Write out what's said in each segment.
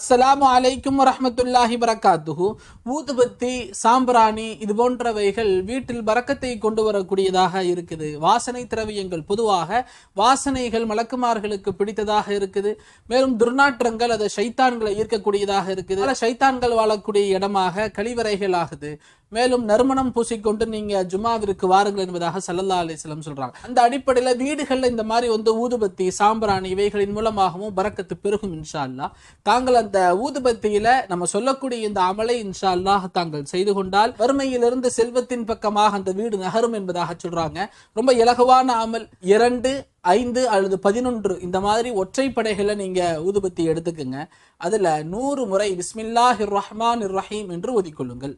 அஸ்லாம் அலைக்கும் வரஹ்மத்துல்லாஹி வரகாத்துஹு. ஊதுபத்தி சாம்பிராணி இது போன்றவைகள் வீட்டில் பறக்கத்தை கொண்டு வரக்கூடியதாக இருக்குது. வாசனை திரவியங்கள் பொதுவாக வாசனைகள் மலக்குமார்களுக்கு பிடித்ததாக இருக்குது. மேலும் துர்நாற்றங்கள் அது சைத்தான்களை ஈர்க்கக்கூடியதாக இருக்குது. பல சைத்தான்கள் வாழக்கூடிய இடமாக கழிவறைகள் ஆகுது. மேலும் நறுமணம் பூசிக்கொண்டு நீங்க ஜுமாவிற்கு வாருங்கள் என்பதாக சல்லல்லா அலிஸ்லம் சொல்றாங்க. அந்த அடிப்படையில் வீடுகளில் இந்த மாதிரி வந்து ஊதுபத்தி சாம்பிராணி இவைகளின் மூலமாகவும் பறக்கத்து பெருகும் இன்ஷா அல்லா தாங்கள் அந்த ஊதுபத்தியில நம்ம சொல்லக்கூடிய இந்த அமலை இன்ஷா அல்லாஹ் தாங்கள் செய்து கொண்டால் வறுமையிலிருந்து செல்வத்தின் பக்கமாக அந்த வீடு நகரும் என்பதாக சொல்றாங்க. ரொம்ப இலகுவான அமல். இரண்டு ஐந்து அல்லது பதினொன்று இந்த மாதிரி ஒற்றைப்படைகளை நீங்க ஊதுபத்தி எடுத்துக்கங்க. அதுல நூறு முறை பிஸ்மில்லாஹ் ரஹ்மான் ரஹீம் என்று ஒதிக்கொள்ளுங்கள்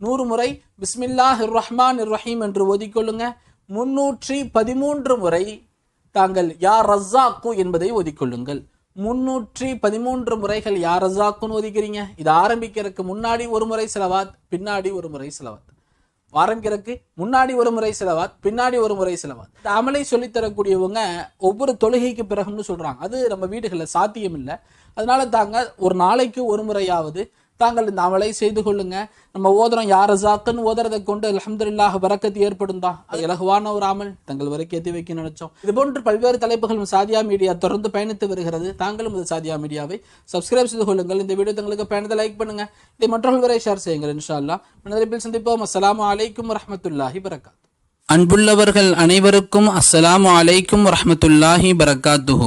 நூறு முறை பிஸ்மில்லாஹ் ரஹ்மான் ரஹீம் என்று ஒதிக்கொள்ளுங்க முன்னூற்றி பதிமூன்று முறை தாங்கள் யார் ரஸ்ஸாக்கு என்பதை ஒதிக்கொள்ளுங்கள் முன்னூற்றி பதிமூன்று முறைகள் யார் ரஸாக்குன்னு ஒதிக்கிறீங்க? இது ஆரம்பிக்கிறதுக்கு முன்னாடி ஒரு முறை செலவாத் பின்னாடி ஒரு முறை செலவாத். ஆரம்பிக்கிறதுக்கு முன்னாடி ஒரு முறை செலவாத் பின்னாடி ஒரு முறை செலவாத். இந்த அமலை சொல்லித்தரக்கூடியவங்க ஒவ்வொரு தொழுகைக்கு பிறகுன்னு சொல்கிறாங்க அது நம்ம வீடுகளில் சாத்தியம் இல்லை அதனால தாங்க ஒரு நாளைக்கு ஒரு முறையாவது தாங்கள் இந்த அமலை செய்து கொள்ளுங்க. நம்ம ஓதுறோம் யார் ரசாக்குன்னு ஓதுறதை கொண்டு அல்ஹம்துலில்லாஹ் பரக்கத்து ஏற்படும் தான் அது இலகுவான ஒரு அமல். தங்கள் வரைக்கும் எத்தி வைக்க நினைச்சோம். இது போன்று பல்வேறு தலைப்புகள் சாதியா மீடியா தொடர்ந்து பயணித்து வருகிறது. தாங்களும் இந்த சாதியா மீடியாவை சப்ஸ்கிரைப் செய்து கொள்ளுங்கள். இந்த வீடியோ தங்களுக்கு பயணத்தை லைக் பண்ணுங்க. இதை மற்றவர்கள் வரை ஷேர் செய்யுங்கள் இன்ஷா அல்லாஹ் மனதில் சந்திப்போம். அஸ்லாம் அலைக்கும் வரஹ்மத்துல்லாஹி வரகாத் அன்புள்ளவர்கள் அனைவருக்கும் அஸ்ஸலாமு அலைக்கும் வரஹ்மத்துல்லாஹி பரக்காத்துஹு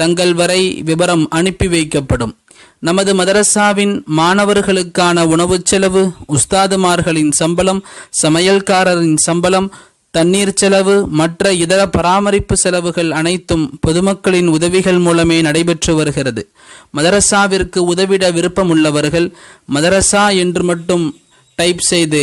தங்கள் வரை விவரம் அனுப்பி வைக்கப்படும். நமது மதரசாவின் மாணவர்களுக்கான உணவு செலவு உஸ்தாதுமார்களின் சம்பளம் சமையல்காரரின் சம்பளம் தண்ணீர் செலவு மற்ற இதர பராமரிப்பு செலவுகள் அனைத்தும் பொதுமக்களின் உதவிகள் மூலமே நடைபெற்று வருகிறது. மதரசாவிற்கு உதவிட விருப்பமுள்ளவர்கள் மதரசா என்று மட்டும் டைப் செய்து